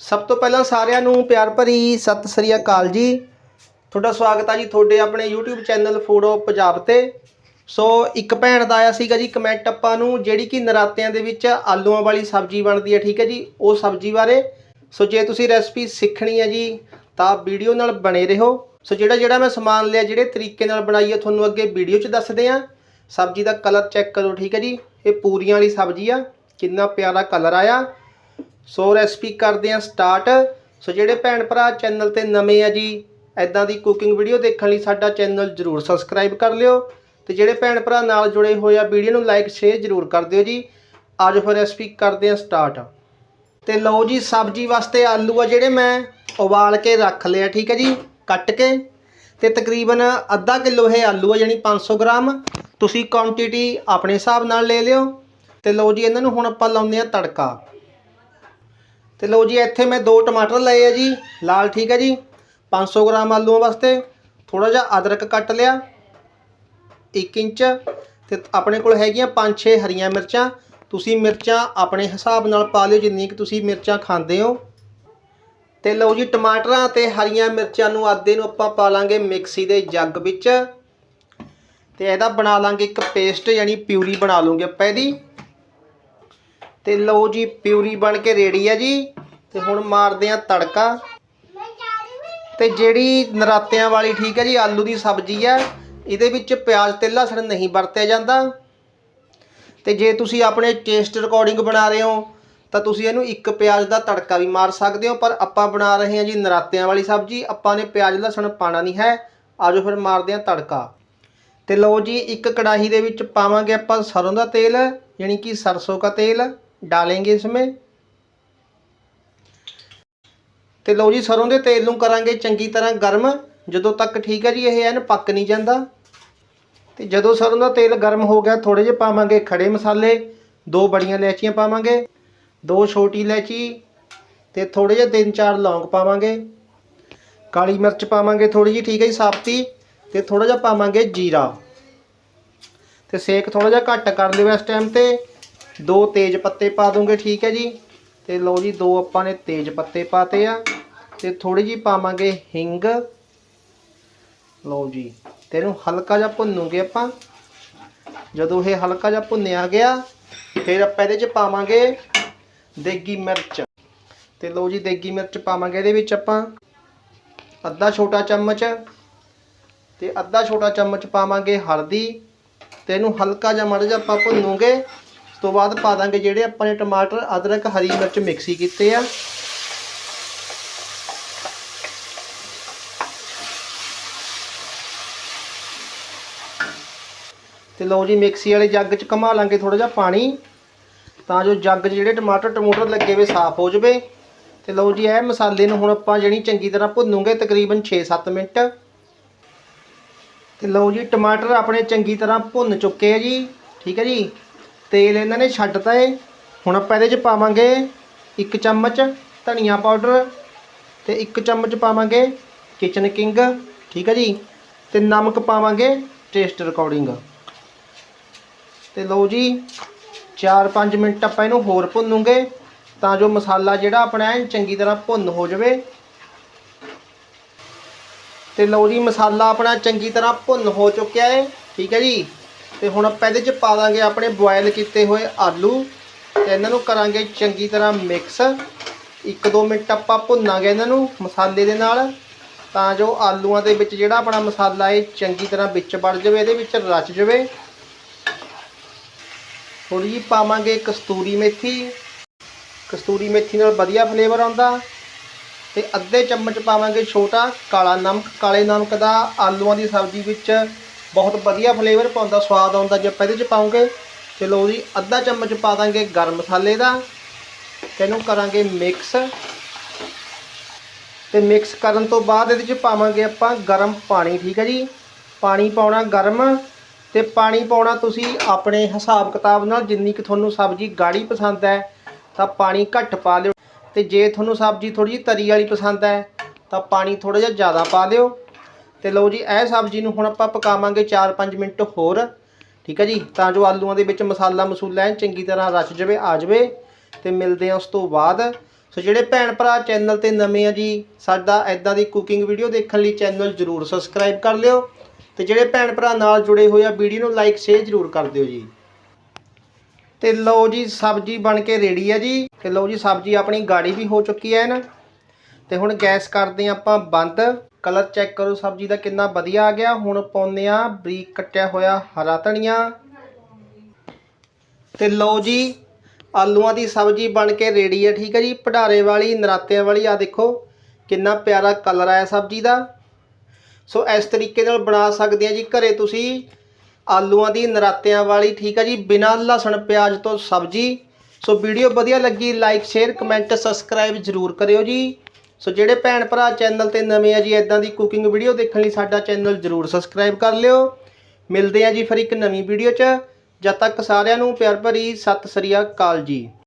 ਸਭ ਤੋਂ ਪਹਿਲਾਂ ਸਾਰਿਆਂ ਨੂੰ ਪਿਆਰ ਭਰੀ ਸਤਿ ਸ੍ਰੀ ਅਕਾਲ ਜੀ। ਤੁਹਾਡਾ ਸਵਾਗਤ ਆ ਜੀ ਤੁਹਾਡੇ ਆਪਣੇ YouTube channel food of Punjab ਤੇ। ਸੋ ਇੱਕ ਭੈਣ ਦਾ ਆਇਆ ਸੀਗਾ ਜੀ ਕਮੈਂਟ ਆਪਾਂ ਨੂੰ, ਜਿਹੜੀ ਕਿ ਨਰਾਤਿਆਂ ਦੇ ਵਿੱਚ ਆਲੂਆਂ ਵਾਲੀ ਸਬਜ਼ੀ ਬਣਦੀ ਹੈ, ਠੀਕ ਹੈ ਜੀ? ਉਹ ਸਬਜ਼ੀ ਬਾਰੇ। ਸੋ ਜੇ ਤੁਸੀਂ ਰੈਸਪੀ ਸਿੱਖਣੀ ਹੈ ਜੀ, ਤਾਂ ਵੀਡੀਓ ਨਾਲ ਬਣੇ ਰਹੋ। ਸੋ ਜਿਹੜਾ ਜਿਹੜਾ ਮੈਂ ਸਮਾਨ ਲਿਆ, ਜਿਹੜੇ ਤਰੀਕੇ ਨਾਲ ਬਣਾਈ ਹੈ, ਤੁਹਾਨੂੰ ਅੱਗੇ ਵੀਡੀਓ 'ਚ ਦੱਸਦੇ ਆ ਸਬਜ਼ੀ ਦਾ ਕਲਰ ਚੈੱਕ ਕਰੋ, ਠੀਕ ਹੈ ਜੀ? ਇਹ ਪੂਰੀਆਂ ਵਾਲੀ ਸਬਜ਼ੀ ਆ, ਕਿੰਨਾ ਪਿਆਰਾ ਕਲਰ ਆਇਆ। ਸੋ ਰੈਸਪੀ ਕਰਦੇ ਆ ਸਟਾਰਟ ਸੋ ਜਿਹੜੇ ਭੈਣ ਭਰਾ ਚੈਨਲ ਤੇ ਨਵੇਂ ਆ ਜੀ ਐਦਾਂ ਦੀ ਕੁਕਿੰਗ ਵੀਡੀਓ ਦੇਖਣ ਲਈ ਸਾਡਾ ਚੈਨਲ ਜਰੂਰ ਸਬਸਕ੍ਰਾਈਬ ਕਰ ਲਿਓ। ਤੇ ਜਿਹੜੇ ਭੈਣ ਭਰਾ ਨਾਲ ਜੁੜੇ ਹੋਏ ਆ, ਵੀਡੀਓ ਨੂੰ ਲਾਈਕ ਸ਼ੇਅਰ ਜਰੂਰ ਕਰ ਦਿਓ ਜੀ। ਅੱਜ ਫਿਰ ਰੈਸਪੀ ਕਰਦੇ ਆ ਸਟਾਰਟ ਤੇ ਲਓ ਜੀ, ਸਬਜ਼ੀ ਵਾਸਤੇ ਆਲੂ ਆ ਜਿਹੜੇ ਮੈਂ ਉਬਾਲ ਕੇ ਰੱਖ ਲਿਆ ਠੀਕ ਹੈ ਜੀ, ਕੱਟ ਕੇ। ਤੇ ਤਕਰੀਬਨ ਅੱਧਾ ਕਿਲੋ ਇਹ ਆਲੂ ਆ, ਯਾਨੀ 500 ਗ੍ਰਾਮ। ਤੁਸੀਂ ਕੁਆਂਟੀਟੀ ਆਪਣੇ ਹਿਸਾਬ ਨਾਲ ਲੈ ਲਿਓ। ਤੇ ਲਓ ਜੀ, ਇਹਨਾਂ ਨੂੰ ਹੁਣ ਆਪਾਂ ਲਾਉਂਦੇ ਆ ਤੜਕਾ। ਤੇ ਲਓ ਜੀ, ਇੱਥੇ ਮੈਂ ਦੋ ਟਮਾਟਰ ਲਏ ਆ ਜੀ। ਲਾਲ ਠੀਕ ਹੈ ਜੀ। 500 ਗ੍ਰਾਮ ਆਲੂਆਂ ਵਾਸਤੇ ਥੋੜਾ ਜਿਹਾ ਅਦਰਕ ਕੱਟ ਲਿਆ। 1 ਇੰਚ। ਤੇ ਆਪਣੇ ਕੋਲ ਹੈਗੀਆਂ 5-6 ਹਰੀਆਂ ਮਿਰਚਾਂ। ਤੁਸੀਂ ਮਿਰਚਾਂ ਆਪਣੇ ਹਿਸਾਬ ਨਾਲ ਪਾ ਲਿਓ, ਜਿੰਨੀ ਕਿ ਤੁਸੀਂ ਮਿਰਚਾਂ ਖਾਂਦੇ ਹੋ। ਤੇ ਲਓ ਜੀ, ਟਮਾਟਰਾਂ ਤੇ ਹਰੀਆਂ ਮਿਰਚਾਂ ਨੂੰ ਆਦੇ ਨੂੰ ਆਪਾਂ ਪਾ ਲਾਂਗੇ ਮਿਕਸੀ ਦੇ ਜੱਗ ਵਿੱਚ। ਤੇ ਇਹਦਾ ਬਣਾ ਲਾਂਗੇ ਇੱਕ ਪੇਸਟ, ਯਾਨੀ ਪਿਊਰੀ ਬਣਾ ਲਵਾਂਗੇ ਆਪਾਂ ਇਹਦੀ। ਤੇ ਲਓ ਜੀ, ਪਿਊਰੀ ਬਣ ਕੇ ਰੈਡੀ ਆ ਜੀ। ਤੇ ਹੁਣ ਮਾਰਦੇ ਆ ਤੜਕਾ। ਤੇ ਜਿਹੜੀ ਨਰਾਤਿਆਂ ਵਾਲੀ ਠੀਕ ਹੈ ਜੀ, ਆਲੂ ਦੀ ਸਬਜ਼ੀ ਹੈ, ਇਹਦੇ ਵਿੱਚ ਪਿਆਜ਼ ਤੇ ਲਸਣ ਨਹੀਂ ਵਰਤਿਆ ਜਾਂਦਾ। ਤੇ ਜੇ ਤੁਸੀਂ ਆਪਣੇ ਟੇਸਟ ਰਿਕਾਰਡਿੰਗ ਬਣਾ ਰਹੇ ਹੋ, ਤਾਂ ਤੁਸੀਂ ਇਹਨੂੰ ਇੱਕ ਪਿਆਜ਼ ਦਾ ਤੜਕਾ ਵੀ ਮਾਰ ਸਕਦੇ ਹੋ, ਪਰ ਆਪਾਂ ਬਣਾ ਰਹੇ ਹਾਂ ਜੀ ਨਰਾਤਿਆਂ ਵਾਲੀ ਸਬਜ਼ੀ, ਆਪਾਂ ਨੇ ਪਿਆਜ਼, ਲਸਣ ਪਾਣਾ ਨਹੀਂ ਹੈ। ਆਜੋ ਫਿਰ ਮਾਰਦੇ ਹਾਂ ਤੜਕਾ। ਤੇ ਲਓ ਜੀ, ਇੱਕ ਕੜਾਹੀ ਦੇ ਵਿੱਚ ਪਾਵਾਂਗੇ ਆਪਾਂ ਸਰੋਂ ਦਾ ਤੇਲ ਯਾਨੀ ਕਿ ਸਰਸੋਂ ਦਾ ਤੇਲ ਇਸ ਇਸਮੇ ਤੇ ਲਓ ਜੀ ਸਰੋਂ ਦੇ ਤੇਲ ਨੂੰ ਕਰਾਂਗੇ ਚੰਗੀ ਤਰ੍ਹਾਂ ਗਰਮ। ਜਦੋਂ ਤੱਕ ਠੀਕ ਹੈ ਜੀ, ਇਹ ਐਨ ਪੱਕ ਨਹੀਂ ਜਾਂਦਾ। ਤੇ ਜਦੋਂ ਸਰੋਂ ਦਾ ਤੇਲ ਗਰਮ ਹੋ ਗਿਆ ਥੋੜੇ ਜਿਹੇ ਪਾਵਾਂਗੇ ਖੜੇ ਮਸਾਲੇ। ਦੋ ਬੜੀਆਂ ਇਲਾਇਚੀਆਂ ਪਾਵਾਂਗੇ, ਦੋ ਛੋਟੀ ਇਲਾਇਚੀ ਤੇ ਥੋੜੇ ਜਿਹੇ ਤਿੰਨ ਚਾਰ ਲੌਂਗ ਪਾਵਾਂਗੇ। ਕਾਲੀ ਮਿਰਚ ਪਾਵਾਂਗੇ ਥੋੜੀ ਜਿਹੀ, ਠੀਕ ਹੈ ਜੀ ਸਾਫਤੀ ਤੇ ਥੋੜਾ ਜਿਹਾ ਪਾਵਾਂਗੇ ਜੀਰਾ। ਤੇ ਸੇਕ ਥੋੜਾ ਜਿਹਾ ਘੱਟ ਕਰ ਲਿਓ ਇਸ ਟਾਈਮ ਤੇ। ਦੋ ਤੇਜ ਪੱਤੇ ਪਾ ਦੂੰਗੇ, ਠੀਕ ਹੈ ਜੀ। ਤੇ ਲਓ ਜੀ, ਦੋ ਆਪਾਂ ਨੇ ਤੇਜ ਪੱਤੇ ਪਾਤੇ ਆ। ਤੇ ਥੋੜੀ ਜੀ ਪਾਵਾਂਗੇ ਹਿੰਗ। ਲਓ ਜੀ, ਤੇ ਇਹਨੂੰ ਹਲਕਾ ਜਿਹਾ ਭੁੰਨੂਗੇ ਆਪਾਂ। ਜਦੋਂ ਇਹ ਹਲਕਾ ਜਿਹਾ ਭੁੰਨਿਆ ਗਿਆ, ਫਿਰ ਆਪਾਂ ਇਹਦੇ 'ਚ ਪਾਵਾਂਗੇ ਦੇਗੀ ਮਿਰਚ। ਤੇ ਲਓ ਜੀ, ਦੇਗੀ ਮਿਰਚ ਪਾਵਾਂਗੇ ਇਹਦੇ ਵਿੱਚ ਆਪਾਂ। ਅੱਧਾ ਛੋਟਾ ਚਮਚ, ਤੇ ਅੱਧਾ ਛੋਟਾ ਚਮਚ ਪਾਵਾਂਗੇ ਹਲਦੀ। ਤੇ ਇਹਨੂੰ ਹਲਕਾ ਜਿਹਾ ਮਾੜਾ ਜਿਹਾ ਆਪਾਂ ਭੁੰਨੂਗੇ। ਉਸ ਤੋਂ ਬਾਅਦ ਪਾ ਦਾਂਗੇ ਜਿਹੜੇ ਆਪਾਂ ਨੇ ਟਮਾਟਰ, ਅਦਰਕ, ਹਰੀ ਮਿਰਚ ਮਿਕਸੀ ਕੀਤੇ ਆ। ਤੇ ਲਓ ਜੀ, ਮਿਕਸੀ ਵਾਲੇ ਜੱਗ 'ਚ ਘਮਾ ਲਾਂਗੇ ਥੋੜਾ ਜਿਹਾ ਪਾਣੀ। ਤਾਂ ਜੋ ਜੱਗ 'ਚ ਜਿਹੜੇ ਟਮਾਟਰ ਟਮੂਟਰ ਲੱਗੇ ਵੇ ਸਾਫ਼ ਹੋ ਜਵੇ। ਤੇ ਲਓ ਜੀ, ਇਹ ਮਸਾਲੇ ਨੂੰ ਹੁਣ ਆਪਾਂ ਜਿਹੜੀ ਚੰਗੀ ਤਰ੍ਹਾਂ ਭੁੰਨੂਗੇ ਤਕਰੀਬਨ 6-7 ਮਿੰਟ। ਤੇ ਲਓ ਜੀ, ਟਮਾਟਰ ਆਪਣੇ ਚੰਗੀ ਤਰ੍ਹਾਂ ਭੁੰਨ ਚੁੱਕੇ ਆ ਜੀ। ਠੀਕ ਹੈ ਜੀ? ਤੇਲ ਇਹਨਾਂ ਨੇ ਛੱਡਤਾ ਏ। ਹੁਣ ਆਪਾਂ ਇਹਦੇ 'ਚ ਪਾਵਾਂਗੇ ਇੱਕ ਚਮਚ ਧਨੀਆ ਪਾਊਡਰ ਤੇ ਇੱਕ ਚਮਚ ਪਾਵਾਂਗੇ ਕਿਚਨ ਕਿੰਗ। ਠੀਕ ਹੈ ਜੀ? ਤੇ ਨਮਕ ਪਾਵਾਂਗੇ ਟੇਸਟ ਰਿਕਾਰਡਿੰਗ। ਤੇ ਲਓ ਜੀ 4-5 ਮਿੰਟ ਆਪਾਂ ਇਹਨੂੰ ਹੋਰ ਭੁੰਨੂਗੇ ਤਾਂ ਜੋ ਮਸਾਲਾ ਜਿਹੜਾ ਆਪਣਾ ਚੰਗੀ ਤਰ੍ਹਾਂ ਭੁੰਨ ਹੋ ਜਾਵੇ। ਤੇ ਲਓ ਜੀ, ਮਸਾਲਾ ਆਪਣਾ ਚੰਗੀ ਤਰ੍ਹਾਂ ਭੁੰਨ ਹੋ ਚੁੱਕਿਆ ਹੈ, ਠੀਕ ਹੈ ਜੀ। ਤੇ ਹੁਣ ਆਪਾਂ ਇਹਦੇ 'ਚ ਪਾ ਦਾਂਗੇ ਆਪਣੇ ਬੋਇਲ ਕੀਤੇ ਹੋਏ ਆਲੂ ਤੇ ਇਹਨਾਂ ਨੂੰ ਕਰਾਂਗੇ ਚੰਗੀ ਤਰ੍ਹਾਂ ਮਿਕਸ 1-2 ਮਿੰਟ ਆਪਾਂ ਭੁੰਨਾਂਗੇ ਇਹਨਾਂ ਨੂੰ ਮਸਾਲੇ ਦੇ ਨਾਲ, ਤਾਂ ਜੋ ਆਲੂਆਂ ਦੇ ਵਿੱਚ ਜਿਹੜਾ ਆਪਣਾ ਮਸਾਲਾ ਹੈ, ਚੰਗੀ ਤਰ੍ਹਾਂ ਵਿੱਚ ਵੜ ਜਾਵੇ, ਇਹਦੇ ਵਿੱਚ ਰਚ ਜਾਵੇ। ਥੋੜੀ ਜਿਹੀ ਪਾਵਾਂਗੇ ਕਸਤੂਰੀ ਮੇਥੀ। ਕਸਤੂਰੀ ਮੇਥੀ ਨਾਲ ਵਧੀਆ ਫਲੇਵਰ ਆਉਂਦਾ। ਤੇ ਅੱਧੇ ਚਮਚ ਪਾਵਾਂਗੇ ਛੋਟਾ ਕਾਲਾ ਨਮਕ। ਕਾਲੇ ਨਮਕ ਦਾ ਆਲੂਆਂ ਦੀ ਸਬਜ਼ੀ ਵਿੱਚ ਬਹੁਤ ਵਧੀਆ ਫਲੇਵਰ ਪਾਉਂਦਾ, ਸਵਾਦ ਆਉਂਦਾ ਜੇ ਆਪਾਂ ਇਹਦੇ ਚ ਪਾਉਂਗੇ। ਤੇ ਲਓ ਜੀ, ਅੱਧਾ ਚਮਚ ਪਾ ਦਾਂਗੇ ਗਰਮ ਮਸਾਲੇ ਦਾ। ਤੇ ਇਹਨੂੰ ਕਰਾਂਗੇ ਮਿਕਸ ਤੇ ਮਿਕਸ ਕਰਨ ਤੋਂ ਬਾਅਦ ਇਹਦੇ ਚ ਪਾਵਾਂਗੇ ਆਪਾਂ ਗਰਮ ਪਾਣੀ, ਠੀਕ ਹੈ ਜੀ? ਪਾਣੀ ਪਾਉਣਾ ਗਰਮ। ਤੇ ਪਾਣੀ ਪਾਉਣਾ ਤੁਸੀਂ ਆਪਣੇ ਹਿਸਾਬ ਕਿਤਾਬ ਨਾਲ ਜਿੰਨੀ ਕਿ ਤੁਹਾਨੂੰ ਸਬਜ਼ੀ ਗਾੜੀ ਪਸੰਦ ਹੈ, ਤਾਂ ਪਾਣੀ ਘੱਟ ਪਾ ਲਿਓ। ਤੇ ਜੇ ਤੁਹਾਨੂੰ ਸਬਜ਼ੀ ਥੋੜੀ ਜਿਹੀ ਤਰੀ ਵਾਲੀ ਪਸੰਦ ਹੈ, ਤਾਂ ਪਾਣੀ ਥੋੜਾ ਜਿਹਾ ਜ਼ਿਆਦਾ ਪਾ ਲਿਓ। ਤੇ ਲਓ ਜੀ, ਇਹ ਸਬਜ਼ੀ ਨੂੰ ਹੁਣ ਆਪਾਂ ਪਕਾਵਾਂਗੇ 4-5 ਮਿੰਟ ਹੋਰ। ਠੀਕ ਹੈ ਜੀ? ਤਾਂ ਜੋ ਆਲੂਆਂ ਦੇ ਵਿੱਚ ਮਸਾਲਾ ਮਸੂਲਾ ਐਨ ਚੰਗੀ ਤਰ੍ਹਾਂ ਰਚ ਜਾਵੇ, ਆ ਜਾਵੇ। ਤੇ ਮਿਲਦੇ ਆ ਉਸ ਤੋਂ ਬਾਅਦ। ਸੋ ਜਿਹੜੇ ਭੈਣ ਭਰਾ ਚੈਨਲ ਤੇ ਨਵੇਂ ਆ ਜੀ, ਸਾਡਾ ਐਦਾਂ ਦੀ ਕੁਕਿੰਗ ਵੀਡੀਓ ਦੇਖਣ ਲਈ ਚੈਨਲ ਜਰੂਰ ਸਬਸਕ੍ਰਾਈਬ ਕਰ ਲਿਓ। ਤੇ ਜਿਹੜੇ ਭੈਣ ਭਰਾ ਨਾਲ ਜੁੜੇ ਹੋਏ ਆ, ਵੀਡੀਓ ਨੂੰ ਲਾਈਕ ਸ਼ੇਅਰ ਜਰੂਰ ਕਰ ਦਿਓ ਜੀ। ਤੇ ਲਓ ਜੀ, ਸਬਜ਼ੀ ਬਣ ਕੇ ਰੈਡੀ ਹੈ ਜੀ। ਤੇ ਲਓ ਜੀ, ਸਬਜ਼ੀ ਆਪਣੀ ਗਾੜੀ ਵੀ ਹੋ ਚੁੱਕੀ ਹੈ ਨਾ। ਤੇ ਹੁਣ ਗੈਸ ਕਰਦੇ ਹਾਂ ਆਪਾਂ ਬੰਦ। ਕਲਰ ਚੈੱਕ ਕਰੋ ਸਬਜ਼ੀ ਦਾ ਕਿੰਨਾ ਵਧੀਆ ਆ ਗਿਆ। ਹੁਣ ਪਾਉਂਦੇ ਆ ਬਰੀਕ ਕੱਟਿਆ ਹੋਇਆ ਹਰਾ ਧਨੀਆ। ਤੇ ਲਓ ਜੀ, ਆਲੂਆਂ ਦੀ ਸਬਜ਼ੀ ਬਣ ਕੇ ਰੈਡੀ ਹੈ ਠੀਕ ਹੈ ਜੀ। ਪੜਾਰੇ ਵਾਲੀ, ਨਰਾਤਿਆਂ ਵਾਲੀ ਆ ਦੇਖੋ, ਕਿੰਨਾ ਪਿਆਰਾ ਕਲਰ ਆਇਆ ਸਬਜ਼ੀ ਦਾ। ਸੋ ਇਸ ਤਰੀਕੇ ਨਾਲ ਬਣਾ ਸਕਦੇ ਆ ਜੀ। ਘਰੇ ਤੁਸੀਂ ਆਲੂਆਂ ਦੀ ਨਰਾਤਿਆਂ ਵਾਲੀ, ਠੀਕ ਆ ਜੀ, ਬਿਨਾਂ ਲਸਣ, ਪਿਆਜ਼ ਤੋਂ ਸਬਜ਼ੀ। ਸੋ ਵੀਡੀਓ ਵਧੀਆ ਲੱਗੀ ਲਾਈਕ ਸ਼ੇਅਰ ਕਮੈਂਟ ਸਬਸਕ੍ਰਾਈਬ ਜਰੂਰ ਕਰਿਓ ਜੀ। ਸੋ ਜਿਹੜੇ ਭੈਣ ਭਰਾ ਚੈਨਲ ਤੇ ਨਵੇਂ ਆ ਜੀ ਇਦਾਂ ਦੀ ਕੁਕਿੰਗ ਵੀਡੀਓ ਦੇਖਣ ਲਈ ਸਾਡਾ ਚੈਨਲ ਜਰੂਰ ਸਬਸਕ੍ਰਾਈਬ ਕਰ ਲਿਓ। ਮਿਲਦੇ ਆ ਜੀ ਫਿਰ ਇੱਕ ਨਵੀਂ ਵੀਡੀਓ 'ਚ। ਜਦ ਤੱਕ ਸਾਰਿਆਂ ਨੂੰ ਪਿਆਰ ਭਰੀ ਸਤਿ ਸ੍ਰੀ ਅਕਾਲ ਜੀ।